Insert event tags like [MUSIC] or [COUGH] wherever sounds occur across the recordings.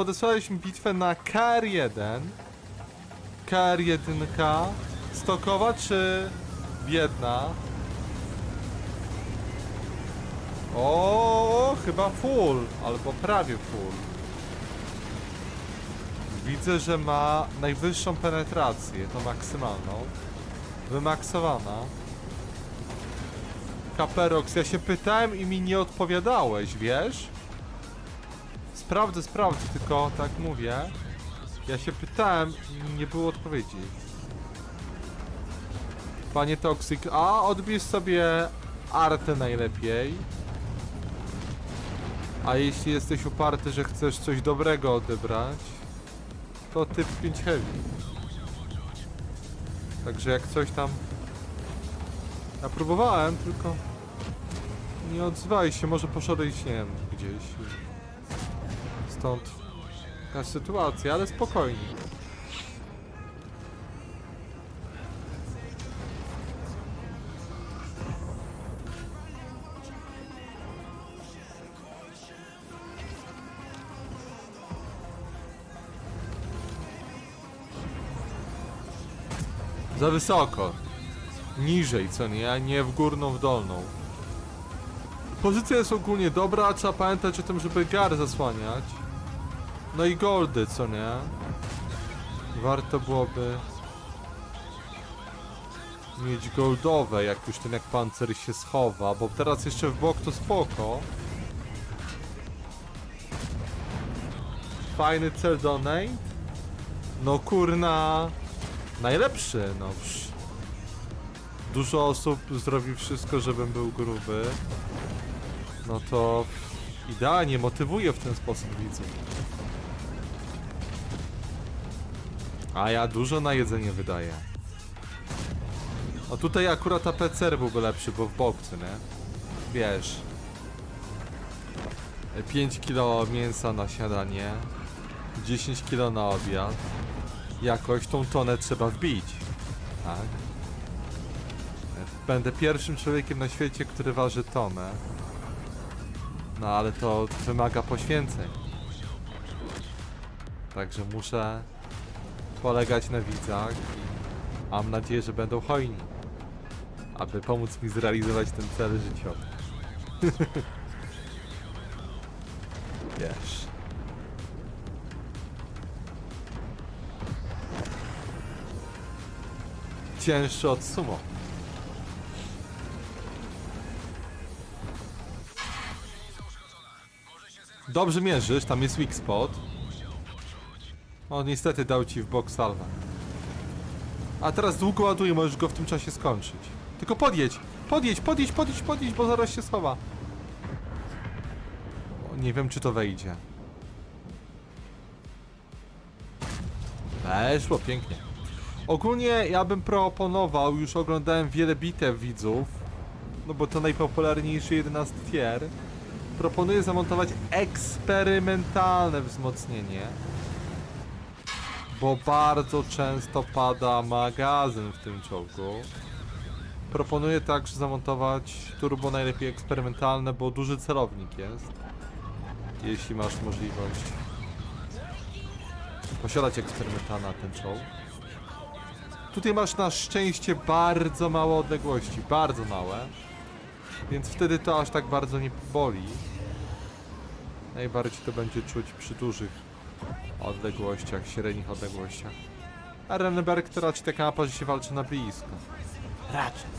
Podesłałeś mi bitwę na KR1. KR1K. Stokowa czy biedna? O, chyba full, albo prawie full. Widzę, że ma najwyższą penetrację, to maksymalną. Wymaksowana. Kaperox, ja się pytałem i mi nie odpowiadałeś, wiesz? Sprawdzę, sprawdzę, tylko tak mówię. Ja się pytałem nie było odpowiedzi. Panie Toxic, a odbierz sobie artę najlepiej. A jeśli jesteś uparty, że chcesz coś dobrego odebrać, to typ 5 heavy. Także jak coś tam... Ja próbowałem, tylko... Nie odzwałeś się, może poszedłeś, nie wiem, gdzieś. Stąd taka sytuacja, ale spokojnie. Za wysoko. Niżej, co nie? A nie w górną, w dolną. Pozycja jest ogólnie dobra, trzeba pamiętać o tym, żeby gar zasłaniać. No i goldy, co nie? Warto byłoby mieć goldowe, jak już ten jak pancer się schowa, bo teraz jeszcze w bok to spoko. Fajny cel donate. No kurna, najlepszy, no. Dużo osób zrobi wszystko, żebym był gruby. No to idealnie motywuje w ten sposób widzów. A ja dużo na jedzenie wydaję. O tutaj akurat APCR byłby lepszy, bo w bokce, nie? Wiesz. 5 kilo mięsa na śniadanie. 10 kilo na obiad. Jakoś tą tonę trzeba wbić. Tak? Będę pierwszym człowiekiem na świecie, który waży tonę. No ale to wymaga poświęceń. Także muszę polegać na widzach. Mam nadzieję, że będą hojni. Aby pomóc mi zrealizować ten cel życiowy. [LAUGHS] Wiesz. Cięższy od sumo. Dobrze mierzysz, tam jest weak spot. O, niestety dał ci w bok salwę. A teraz długo ładuje, możesz go w tym czasie skończyć. Tylko podjedź! Podjedź, podjedź, podjedź, podjedź, bo zaraz się schowa. O, nie wiem, czy to wejdzie. Weszło, pięknie. Ogólnie ja bym proponował, już oglądałem wiele bitew widzów, no bo to najpopularniejszy 11 tier. Proponuję zamontować eksperymentalne wzmocnienie. Bo bardzo często pada magazyn w tym czołgu. Proponuję także zamontować turbo najlepiej eksperymentalne, bo duży celownik jest. Jeśli masz możliwość posiadać eksperymentalne na ten czołg. Tutaj masz na szczęście bardzo małe odległości, bardzo małe. Więc wtedy to aż tak bardzo nie boli. Najbardziej to będzie czuć przy dużych odległościach, średnich odległościach. A Renneberg to raczej taka mapa, że się walczy na blisko. Raczej.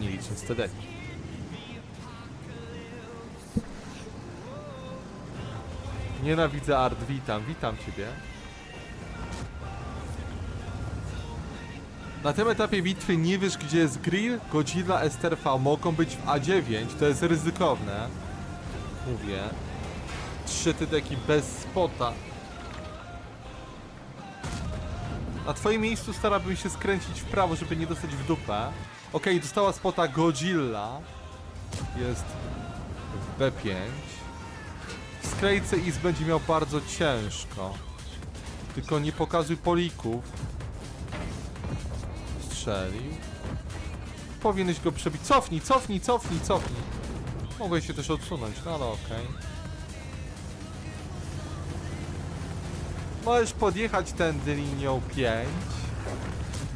Nie licząc TD. Nienawidzę Art, witam, witam ciebie. Na tym etapie bitwy nie wiesz gdzie jest Grill, Godzilla, STRV mogą być w A9, to jest ryzykowne. Mówię. Trzy tydeki bez spota. Na twoim miejscu starałbym się skręcić w prawo, żeby nie dostać w dupę. Okej, dostała spota Godzilla. Jest w B5. W sklejce Is będzie miał bardzo ciężko. Tylko nie pokazuj polików. Strzelił. Powinieneś go przebić. Cofnij, cofnij, cofnij, cofnij. Mogłeś się też odsunąć, no ale okej. Możesz podjechać tędy linią 5.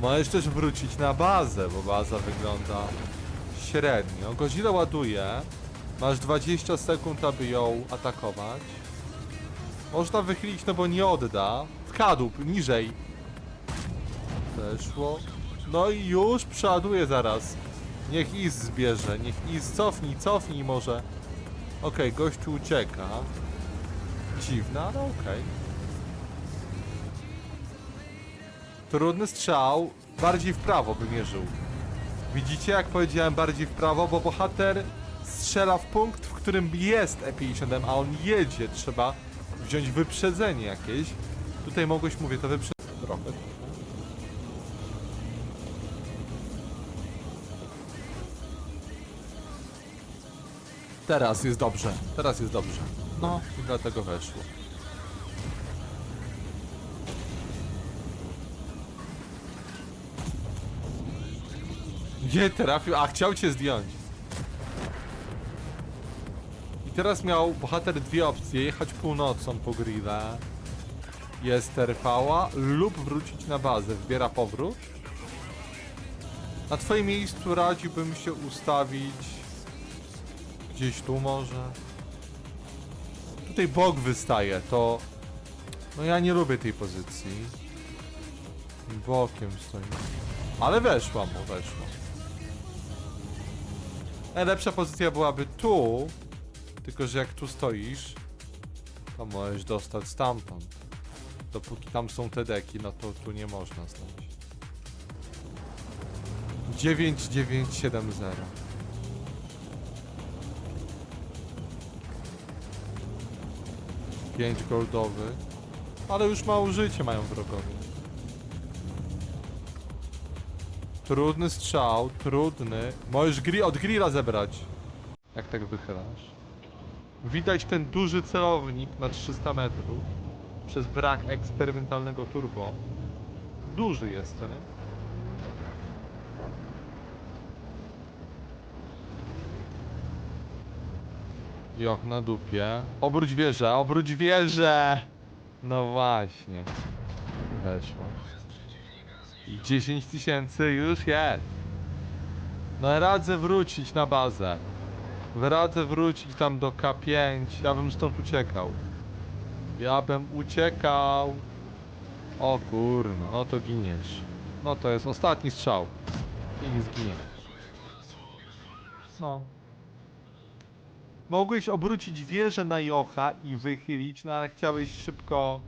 Możesz też wrócić na bazę, bo baza wygląda średnio. Godzilla ładuje. Masz 20 sekund, aby ją atakować. Można wychylić, no bo nie odda. Kadłub, niżej. Weszło. No i już przeładuje zaraz. Niech Is zbierze, niech Is cofnij, cofnij może. Okej, gościu ucieka. Dziwne, ale okej. Trudny strzał, bardziej w prawo by mierzył. Widzicie, jak powiedziałem bardziej w prawo, bo bohater strzela w punkt, w którym jest E57, a on jedzie. Trzeba wziąć wyprzedzenie jakieś. Tutaj mogłeś, mówię, to wyprzedzenie trochę. Teraz jest dobrze, teraz jest dobrze. No i dlatego weszło. Nie trafił, a chciał cię zdjąć. I teraz miał bohater dwie opcje, jechać północą po grilla, jest terpała, lub wrócić na bazę, wbiera powrót. Na twoim miejscu radziłbym się ustawić gdzieś tu może. Tutaj bok wystaje, to... No ja nie lubię tej pozycji. Bokiem stoi. Ale weszła mu, weszła. Najlepsza pozycja byłaby tu, tylko że jak tu stoisz, to możesz dostać stamtąd. Dopóki tam są te deki, no to tu nie można stać. 9970. Pięć goldowy. Ale już mało życie mają wrogowie. Trudny strzał, trudny. Możesz gri od grilla zebrać. Jak tak wychylasz. Widać ten duży celownik na 300 metrów. Przez brak eksperymentalnego turbo. Duży jest, nie? Joch na dupie. Obróć wieżę, obróć wieżę! No właśnie. Weszło. I 10 tysięcy już jest. No radzę wrócić na bazę. Radzę wrócić tam do K5. Ja bym stąd uciekał. Ja bym uciekał. O kurno, no to giniesz. No to jest ostatni strzał. I zginiesz. No. Mogłeś obrócić wieżę na Jocha i wychylić, no ale chciałeś szybko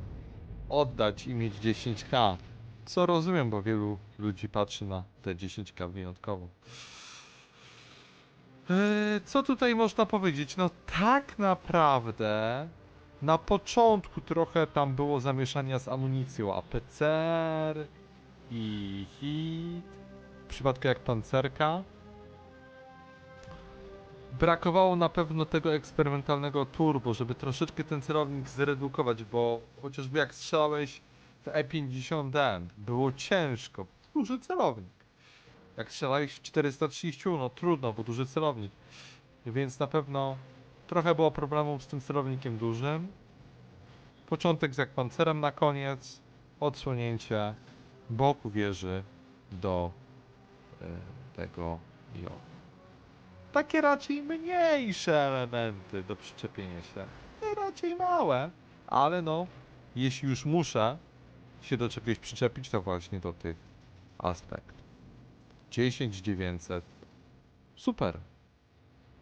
oddać i mieć 10k. Co rozumiem, bo wielu ludzi patrzy na te 10k wyjątkowo. Eee, co tutaj można powiedzieć? No tak naprawdę na początku trochę tam było zamieszania z amunicją APCR i hit. W przypadku jak pancerka. Brakowało na pewno tego eksperymentalnego turbo, żeby troszeczkę ten celownik zredukować, bo chociażby jak strzelałeś w E50M, było ciężko. Duży celownik. Jak strzelałeś w 430, no trudno, bo duży celownik. Więc na pewno trochę było problemów z tym celownikiem dużym. Początek z jak pancerem na koniec, odsłonięcie boku wieży do e, tego jo. Takie raczej mniejsze elementy do przyczepienia się. Raczej małe, ale no, jeśli już muszę się do czegoś przyczepić, to właśnie do tych aspekt. 10900. Super.